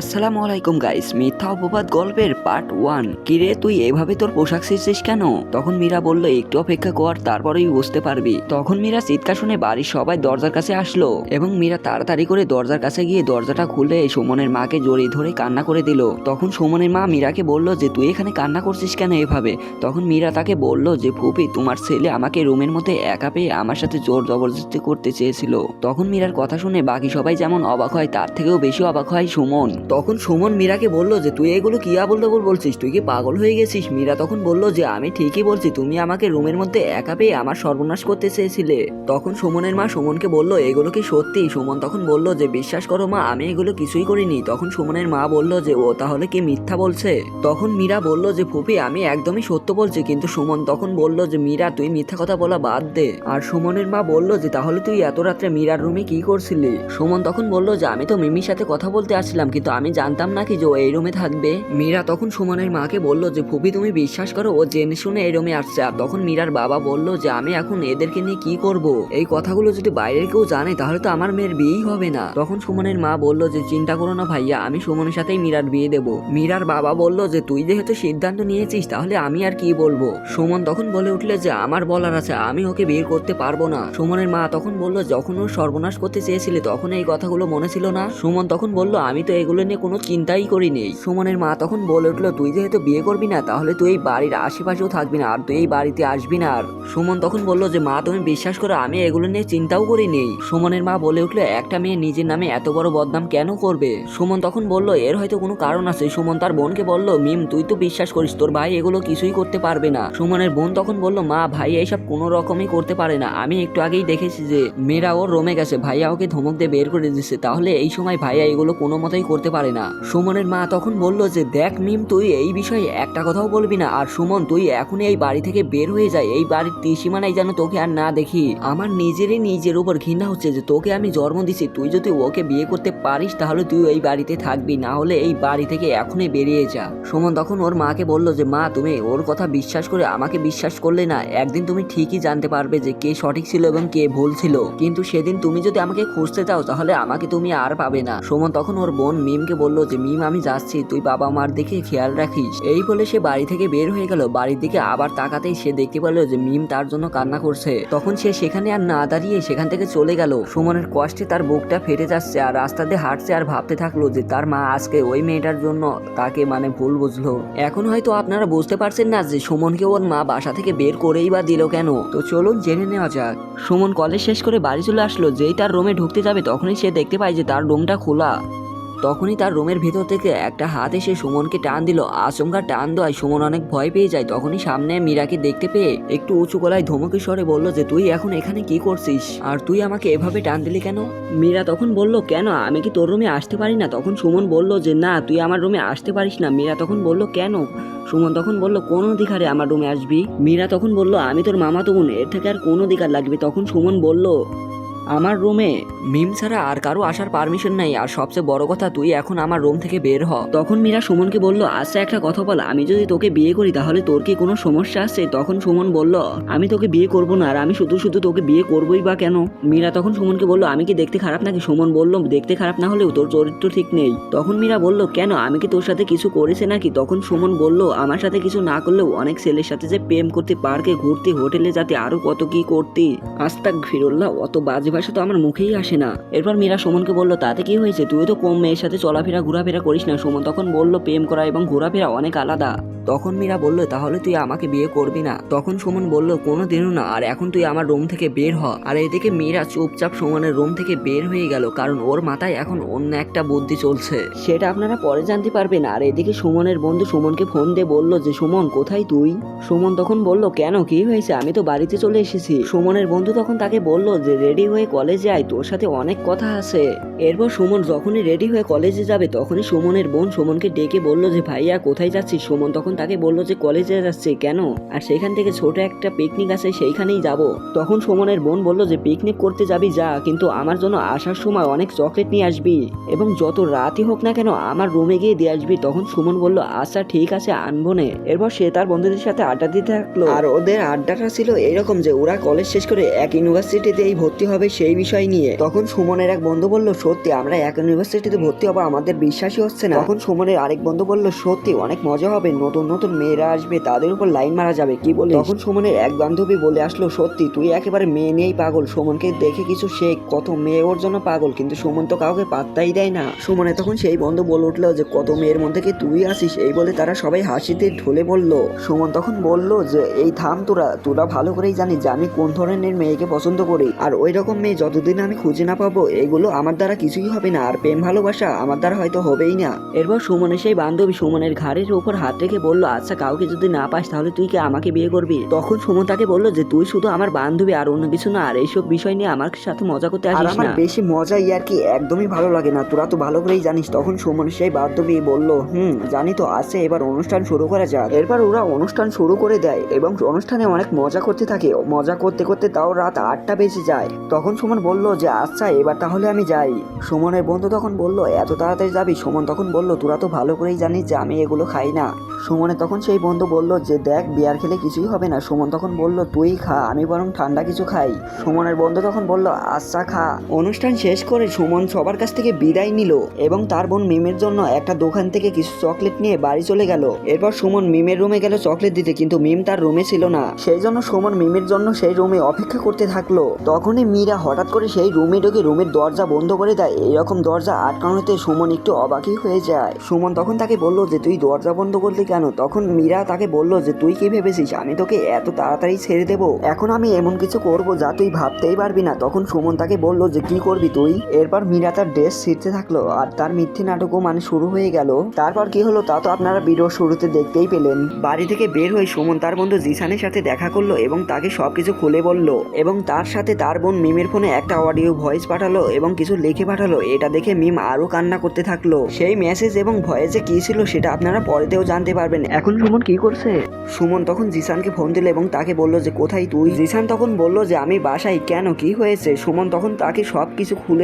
আসসালামু আলাইকুম গাইস মিথ্যা অপবাদ গল্পের পার্ট ওয়ান কিরে তুই এভাবে তোর পোশাক ছিঁড়ছিস কেন? তখন মীরা বলল, একটু অপেক্ষা কর, তারপরেই বুঝতে পারবি। তখন মীরা চিৎকার শুনে বাড়ির সবাই দরজার কাছে আসলো এবং মীরা তাড়াতাড়ি করে দরজার কাছে গিয়ে দরজাটা খুলে সুমনের মাকে জড়িয়ে ধরে কান্না করে দিল। তখন সুমনের মা মীরাকে বলল, যে তুই এখানে কান্না করছিস কেন এভাবে? তখন মীরা তাকে বলল, যে ফুপি, তোমার ছেলে আমাকে রুমের মধ্যে একা পেয়ে আমার সাথে জোর জবরদস্তি করতে চেয়েছিল। তখন মীরার কথা শুনে বাকি সবাই যেমন অবাক হয়, তার থেকেও বেশি অবাক হয় সুমন। তখন সুমন মীরাকে বলল যে, তুই এগুলো কি আবল তাবল বলছিস? তুই কি পাগল হয়ে গেছিস? মীরা তখন বলল যে, আমি ঠিকই বলছি, তুমি আমাকে রুমের মধ্যে একা পেয়ে আমার সর্বনাশ করতে চেয়েছিলে। তখন সুমনের মা সুমনকে বলল, এগুলো কি সত্যি? সুমন তখন বলল যে, বিশ্বাস করো মা, আমি এগুলো কিছুই করিনি। তখন সুমনের মা বলল যে, ও তাহলে কি মিথ্যা বলছে? তখন মীরা বলল যে ফুপি আমি একদমই সত্য বলছি, কিন্তু সুমন তখন বলল যে, মীরা, তুই মিথ্যা কথা বলা বাদ দে। আর সুমনের মা বলল যে, তাহলে তুই এত রাত্রে মীরার রুমে কি করছিলি? সুমন তখন বলল যে, আমি তো মিমির সাথে কথা বলতে আসছিলাম, কিন্তু আমি জানতাম না কি যে ও এই রুমে থাকবে। মীরা তখন সুমনের মাকে বলল যে, ফুপি, তুমি বিশ্বাস করো, ও জেনে শুনে এই রুমে আসছে। আর তখন মীরার বাবা বলল যে, আমি এখন এদেরকে নিয়ে কি করব? এই কথাগুলো যদি বাইরের কেউ জানে, তাহলে তো আমার মেয়ের বিয়েই হবে না। তখন সুমনের মা বলল যে, চিন্তা করো না ভাইয়া, আমি সুমনের সাথেই মীরার বিয়ে দেব। মীরার বাবা বলল যে, তুই যেহেতু সিদ্ধান্ত নিয়েছিস, তাহলে আমি আর কি বলব? সুমন তখন বলে উঠলে যে, আমার বলার আছে, আমি ওকে বিয়ে করতে পারব না। সুমনের মা তখন বলল, যখন ও সর্বনাশ করতে চেয়েছিলে, তখন এই কথাগুলো মনে ছিল না? সুমন তখন বলল, আমি তো এগুলো নিয়ে কোনো চিন্তাই করিনি। সুমনের মা তখন বলে উঠল, তুই যেহেতু বিয়ে করবি না, তাহলে তুই এই বাড়ির আশেপাশেও থাকবি না, আর তুই এই বাড়িতে আসবি না। আর সুমন তখন বলল যে, মা, তুমি বিশ্বাস করো, আমি এগুলো নিয়ে চিন্তাও করিনি। সুমনের মা বলে উঠল, একটা মেয়ে নিজের নামে এত বড় বদনাম কেন করবে? সুমন তখন বলল, এর হয়তো কোনো কারণ আছে। সুমন তার বোনকে বলল, মিম, তুই তো বিশ্বাস করিস, তোর ভাই এগুলো কিছুই করতে পারবে না। সুমনের বোন তখন বলল, মা, ভাই এইসব কোনো রকমই করতে পারে না। আমি একটু আগেই দেখেছি যে, মেয়েরা ওর রমে গেছে। ভাইয়া ওকে ধমক দিয়ে বের করে দিচ্ছে তাহলে এই সময় ভাইয়া এগুলো কোনো মতেই করতে পারে না। সুমনের মা তখন বলল যে, দেখ মিম, তুই এই বিষয়ে একটা কথাও বলবি না। আর সুমন, তুই এখনই এই বাড়ি থেকে বের হয়ে যায়। এই বাড়ির ত্রিসীমানায় যেন তোকে আর না দেখি। আমার নিজেরই নিজের উপর ঘৃণা হচ্ছে যে, তোকে আমি জন্ম দিছি। তুই যদি ওকে বিয়ে করতে পারিস, তাহলে তুই এই বাড়িতে থাকবি। না হলে এই বাড়ি থেকে এখনই বেরিয়ে যা। সুমন তখন ওর মাকে বলল যে, মা, তুমি ওর কথা বিশ্বাস করে আমাকে বিশ্বাস করলে না, একদিন তুমি ঠিকই জানতে পারবে যে, কে সঠিক ছিল এবং কে ভুল ছিল। কিন্তু সেদিন তুমি যদি আমাকে খুঁজতে চাও, তাহলে আমাকে তুমি আর পাবে না। সুমন তখন ওর বোন মিমকে বলল যে, মিম, আমি যাচ্ছি। তুই বাবা মার দিকে খেয়াল রাখিস। এই বলে সে বাড়ি থেকে বের হয়ে গেল। বাড়ির দিকে আবার তাকাতেই সে দেখতে পেল যে, মিম তার জন্য কান্না করছে। তখন সে সেখানে আর না দাঁড়িয়ে সেখান থেকে চলে গেল। সুমনের কষ্টে তার বুকটা ফেটে যাচ্ছে আর রাস্তা দিয়ে হাঁটছে আর ভাবতে থাকল যে, তার মা আজকে ওই মেয়েটার জন্য তাকে মানে ভুল বুঝলো। এখন হয়তো আপনারা বুঝতে পারছেন না যে, সুমনকে ওর মা বাসা থেকে বের করেই বা দিল কেন। তো চলুন জেনে নেওয়া যাক। সুমন কলেজ শেষ করে বাড়ি চলে আসলো। যেই তার রুমে ঢুকতে যাবে, তখনই সে দেখতে পায় যে, তার রুমটা খোলা। তখনই তার রুমের ভেতর থেকে একটা হাত এসে সুমনকে টান দিল। আচমকা টান দেওয়ায় সুমন অনেক ভয় পেয়ে যায়। তখনই সামনে মীরাকে দেখতে পেয়ে একটু উঁচু গলায় ধমকে স্বরে বলল যে, তুই এখন এখানে কি করছিস? আর তুই আমাকে এভাবে টান দিলি কেন? মীরা তখন বলল, কেন? আমি কি তোর রুমে আসতে পারি না? তখন সুমন বলল যে, না, তুই আমার রুমে আসতে পারিস না। মীরা তখন বলল, কেন? সুমন তখন বলল, কোন অধিকারে আমার রুমে আসবি? মীরা তখন বলল, আমি তোর মামা তো এর থেকে আর কোন অধিকার লাগবে? তখন সুমন বলল আমার রুমে মিম ছাড়া আর কারও আসার পারমিশন নাই, আর সবচেয়ে বড় কথা তুই এখন আমার রুম থেকে বের হ। তখন মীরা সুমনকে বলল আচ্ছা একটা কথা বল, আমি যদি তোকে বিয়ে করি তাহলে তোর কি কোনো সমস্যা আছে? তখন সুমন বলল, আমি তোকে বিয়ে করব না, আর আমি শুধু শুধু তোকে বিয়ে করবই বা কেন? মীরা তখন সুমনকে বলল, আমি কি দেখতে খারাপ নাকি? সুমন বলল, দেখতে খারাপ না হলেও তোর চরিত্র ঠিক নেই। তখন মীরা বলল, কেন, আমি কি তোর সাথে কিছু করেছে নাকি? তখন সুমন বলল, আমার সাথে কিছু না করলেও অনেক ছেলের সাথে যে প্রেম করতে পার্কে ঘুরতে হোটেলে যাতে আরও কত কি করতি। আস্তাক ফিরুল্লাহ অত বাজে তো আমার মুখেই আসে না। এরপর মীরা সুমনকে বলল, তাতে কি হয়েছে? তুই তো কম মেয়ের সাথে চলাফেরা, ঘোরাফেরা করিস না। সুমন তখন বলল, প্রেম করা এবং ঘোরাফেরা অনেক আলাদা। তখন মীরা বলল, তাহলে তুই আমাকে বিয়ে করবি না? তখন সুমন বলল কোনো দিনও না। আর এখন তুই আমার রুম থেকে বের হ। আর এদিকে মীরা চুপচাপ সুমনের রুম থেকে বের হয়ে গেল, কারণ ওর মাথায় এখন অন্য একটা বুদ্ধি চলছে। সেটা আপনারা পরে জানতে পারবেন। আর এদিকে সুমনের বন্ধু সুমনকে ফোন দিয়ে বলল যে, সুমন, কোথায় তুই? সুমন তখন বলল, কেন? কি হয়েছে? আমি তো বাড়িতে চলে এসেছি। সুমনের বন্ধু তখন তাকে বলল যে, রেডি হয়ে কলেজে আয়, তোর সাথে অনেক কথা আছে। এরপর সুমন যখনই রেডি হয়ে কলেজে যাবে, তখনই সুমনের বোন সুমনকে ডেকে বলল যে, ভাইয়া, কোথায় যাচ্ছিস? সুমন তখন তাকে বলল যে কলেজে যাচ্ছে, কেন? আর সেখান থেকে ছোট একটা পিকনিক আছে, সেইখানেই যাব। তখন সুমনের বোন বলল যে পিকনিক করতে যাবি যা, কিন্তু আমার জন্য আসার সময় অনেক চকলেট নিয়ে আসবি। এবং যত রাতই হোক না কেন, আমার রুমে গিয়ে দিয়ে আসবি। তখন সুমন বলল আচ্ছা ঠিক আছে, আনব নে। এরপর সে তার বন্ধুদের সাথে আড্ডা দিতে থাকল। আর ওদের আড্ডাটা ছিল এরকম যে, ওরা কলেজ শেষ করে এক ইউনিভার্সিটিতেই ভর্তি হবে সেই বিষয় নিয়ে। তখন সুমনের এক বন্ধু বলল, সত্যি, আমরা এক ইউনিভার্সিটিতে ভর্তি হব, আমাদের বিশ্বাসই হচ্ছে না। তখন সুমনের আরেক বন্ধু বলল, সত্যি, অনেক মজা হবে, নতুন নতুন মেয়েরা আসবে, তাদের উপর লাইন মারা যাবে, কি বলে তখন সুমনের এক বান্ধবী বলে আসলো, সত্যি, তুই একেবারে মেয়ে নিয়েই পাগল। সুমনকে দেখে কিছু শেখ, কত মেয়ে ওর জন্য পাগল, কিন্তু সুমন তো কাউকে পাত্তাই দেয় না। সুমনে তখন সেই বন্ধু বলে উঠল যে, কত মেয়ের মধ্যে কি তুই আসিস এই বলে তারা সবাই হাসিতে ঢলে বলল সুমন তখন বলল যে, এই থাম তোরা তোরা ভালো করেই জানিস যে আমি কোন ধরনের মেয়েকে পছন্দ করি। আর ওই রকম মেয়ে যতদিন আমি খুঁজে না পাবো, এগুলো আমার দ্বারা কিছুই হবে না। আর প্রেম ভালোবাসা আমার দ্বারা হয়তো হবেই না। এরপর সুমনের সেই বান্ধবী সুমনের ঘাড়ের উপর হাত রেখে বলল আচ্ছা কাউকে যদি না পাস তাহলে তুই কি আমাকে বিয়ে করবি? তখন সুমন তাকে বলল যে তুই শুধু আমার বান্ধবী আর অন্য কিছু না আর এইসব বিষয় নিয়ে আমার সাথে মজা করতে আর আসিস আমার না। বেশি মজা ইয়ার কি একদমই ভালো লাগে না তোরা তো ভালো করেই জানিস। তখন সুমন সেই বান্ধবী বলল হুম জানি তো আছে এবার অনুষ্ঠান শুরু করা যাক। এরপর ওরা অনুষ্ঠান শুরু করে দেয় এবং অনুষ্ঠানে অনেক মজা করতে থাকে। মজা করতে করতে তাও রাত আটটা বেজে যায়। তখন সুমন বলল যে আচ্ছা এবার তাহলে আমি যাই। সুমনের বন্ধু তখন বলল এত তাড়াতাড়ি যাবি? সুমন তখন বলল তোরা তো ভালো করেই জানিস যে আমি এগুলো খাই না। সুমনের তখন সেই বন্ধু বলল, যে দেখ, বিয়ার খেলে কিছুই হবে না। সুমন তখন বলল, তুই খা, আমি বরং ঠান্ডা কিছু খাই। সুমনের বন্ধু তখন বলল আচ্ছা খা। অনুষ্ঠান শেষ করে সুমন সবার কাছ থেকে বিদায় নিল এবং তার বোন মিমের জন্য একটা দোকান থেকে কিছু চকলেট নিয়ে বাড়ি চলে গেল। এরপর সুমন মিমের রুমে গেল চকলেট দিতে, কিন্তু মিম তার রুমে ছিল না। সেই জন্য সুমন মিমের জন্য সেই রুমে অপেক্ষা করতে থাকল। তখনই মীরা হঠাৎ করে সেই রুমে ঢুকে রুমের দরজা বন্ধ করে দেয়। এইরকম দরজা আটকানোতে সুমন একটু অবাকই হয়ে যায়। সুমন তখন তাকে বলল যে, তুই দরজা বন্ধ করলি কেন? তখন মীরা তাকে বলল যে, তুই কি ভেবেছিস? আমি তোকে এত তাড়াতাড়ি ছেড়ে দেবো? এখন আমি এমন কিছু করব যা তুই ভাবতেই পারবি না। তখন সুমন তাকে বলল যে, কি করবি তুই? এরপর মীরা তার ড্রেস ছিঁড়তে থাকল আর তার মিথ্যে নাটকও মানে শুরু হয়ে গেল। তারপর কি হলো তা তো আপনারা ভিডিও শুরুতে দেখতেই পেলেন। বাড়ি থেকে বের হয়ে সুমন তার বন্ধু জিসানের সাথে দেখা করল এবং তাকে সবকিছু খুলে বলল এবং তার সাথে তার বোন মিমের ফোনে একটা অডিও ভয়েস পাঠালো এবং কিছু লিখে পাঠালো। এটা দেখে মিম আরও কান্না করতে থাকল। সেই মেসেজ এবং ভয়েসে কি ছিল সেটা আপনারা পরেতেও জানতে পারবেন। এখন সুমন কি করছে? সুমন তখন জিসানকে ফোন দিল এবং তাকে বলল যে, কোথায় তুই? জিসান তখন বলল যে, আমি বাসায়। কেন? কি হয়েছে? সুমন তখন তাকে সব কিছু খুলে